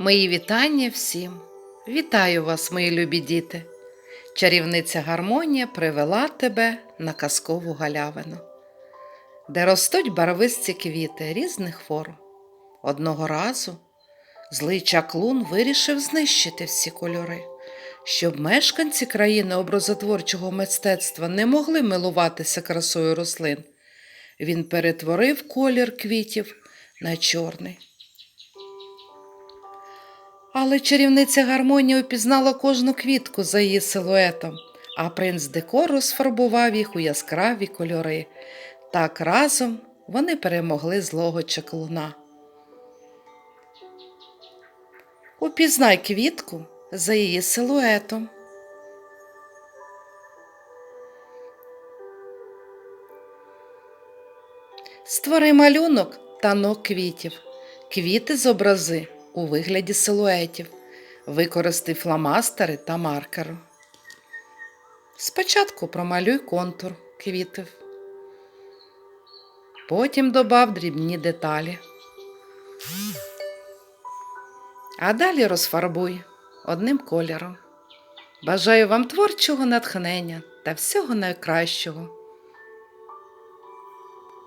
Мої вітання всім. Вітаю вас, мої любі діти. Чарівниця гармонія привела тебе на казкову галявину, де ростуть барвисті квіти різних форм. Одного разу злий чаклун вирішив знищити всі кольори, щоб мешканці країни образотворчого мистецтва не могли милуватися красою рослин. Він перетворив колір квітів на чорний. Але чарівниця гармонія упізнала кожну квітку за її силуетом, а принц Декор розфарбував їх у яскраві кольори. Так разом вони перемогли злого чаклуна. Упізнай квітку за її силуетом. Створи малюнок танок квітів. Квіти зобрази у вигляді силуетів. Використай фломастери та маркеру. Спочатку промалюй контур квітів. Потім добав дрібні деталі. А далі розфарбуй одним кольором. Бажаю вам творчого натхнення та всього найкращого.